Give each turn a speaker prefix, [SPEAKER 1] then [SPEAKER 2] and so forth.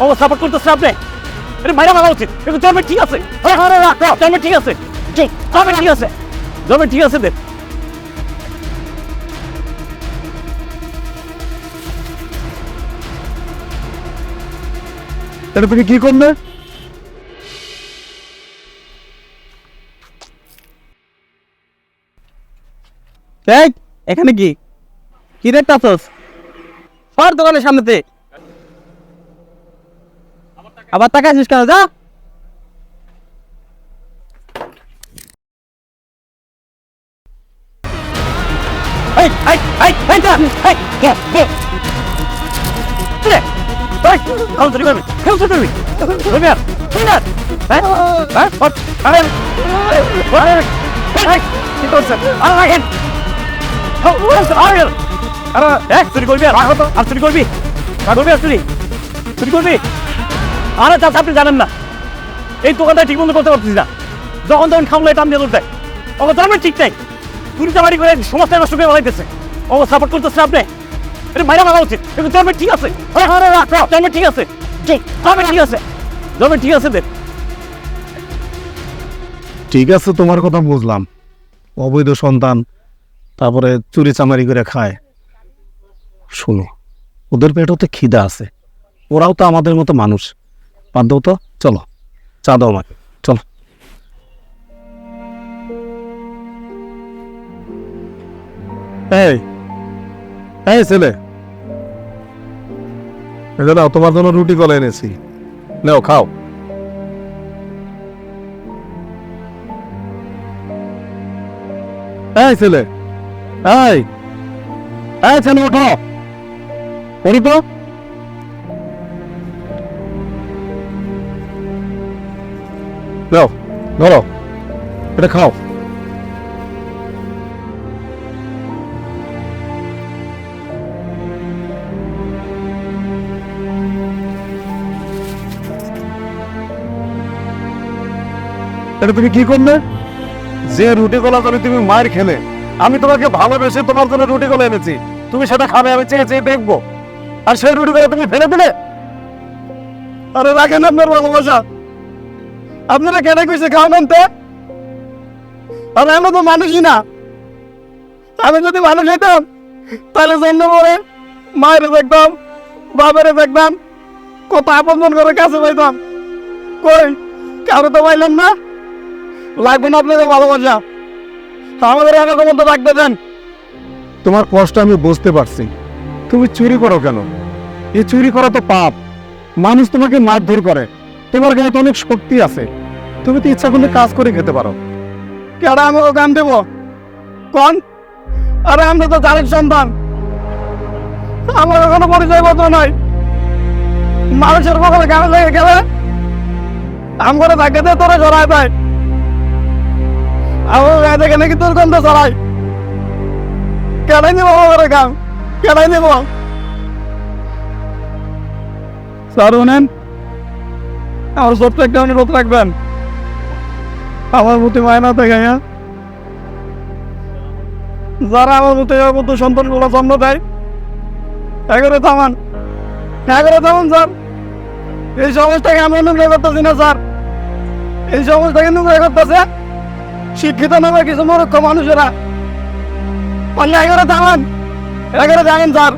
[SPEAKER 1] ও support করতেছে আপনি? এটা বাইরে মারা উচিত। কিন্তু জন্মে ঠিক আছে। আরে আরে রাখ রাখ, জন্মে ঠিক আছে। ঠিক ঠিক আছে। জন্মে ঠিক আছে দেব
[SPEAKER 2] এটা তুমি কি
[SPEAKER 1] এই এখানে কি? কি দেখতাছস? সর দোকানের সামনেতে। আবার তাকাইছিস কেন? যা। চুরি চুরি হ্যাঁ? আরে চুরি করবি আর? চুরি করবি? আর করবি চুরি? চুরি করবি? আরে চাচা, আপনি জানেন না। এই দোকানটা ঠিক মতো করতে পারতেছি না। যখন তখন খামলে টান দিয়ে দেয়। ওকে জানবেন ঠিক নাই। চুরি চামারি করে সমাজটা নষ্ট করে বানাইতেছে। ওকে সাপোর্ট করতেছে আপনি? এটা বাইরে মারা উচিত। কিন্তু জানবেন ঠিক আছে। ঠিক আছে। ঠিক আছে। জানবেন ঠিক আছে দেখ
[SPEAKER 2] ঠিক আছে, তোমার কথা বুঝলাম। অবৈধ সন্তান, তারপরে চুরি চামারি করে খায়। শোনো, ওদের পেটও তো খিদা আছে। ওরাও তো আমাদের মতো মানুষ। বাদ তো, চলো। চা দাও আমাকে, চলো। এই ছেলে। যে তোমার জন্য রুটি কলা এনেছি। নাও, খাও। এই ছেলে, এই এই ছেলে, ওঠো। ওঠো তো। নাও ধরো এটা খাও এটা তুমি কি করলে? যে রুটি কলা করে তুমি মায়ের খেলে, আমি তোমাকে ভালোবেসে তোমার জন্য রুটি কলা এনেছি। তুমি সেটা খাবে, আমি চেয়ে চেয়ে দেখব। আর সেই রুটি কলা তুমি ফেলে দিলে? আরে রাখেন আপনার ভালোবাসা। আপনারা কেন কইছে খাওয়ান আনতে? আরে আমরা তো মানুষই না। আমি যদি মানুষ হইতাম, তাহলে জন্ম পরে মায়ের দেখতাম বাবারে দেখতাম, কত আপন করে কাছে পাইতাম। কই, কারও তো পাইলেন না? লাগবে না আপনাদের ভালোবাসা। আমাদের এলাকার মধ্যে রাখতে দেন। তোমার কষ্ট আমি বুঝতে পারছি। তুমি চুরি করো কেন? এই চুরি করা তো পাপ। মানুষ তোমাকে মারধর করে। তোমার গায়ে তো অনেক শক্তি আছে। তুমি তো ইচ্ছা করলে কাজ করে খেতে পারো। কেডা আমাকে গান দেব? কন? আরে আমরা তো জারির সন্তান। আমার এখনও পরিচয় পত্র নাই। মানুষের কখনো গানে লেগে গেলে আম করে থাকে তোরা জড়ায় দেয়। আমার গায়ে দেখে নাকি তোর গন্ধ ছড়াই কেনাই নেব আমার কাম কেনাই নেব? স্যার নেন আমার ছোট্ট একটা অনুরোধ রাখবেন। আমার প্রতি মায়না থাকে হ্যাঁ? যারা আমার মতো মতো সন্তানগুলো জন্ম দেয় এগারো থামান এগারো থামান, স্যার। এই সমাজটাকে আমি অনুগ্রহ করতেছি না, স্যার। এই সমাজটাকে অনুগ্রহ করতেছে শিক্ষিত নামে কিছু মূর্খ মানুষেরা। পারলে এগারো থামান এগারো জানেন স্যার।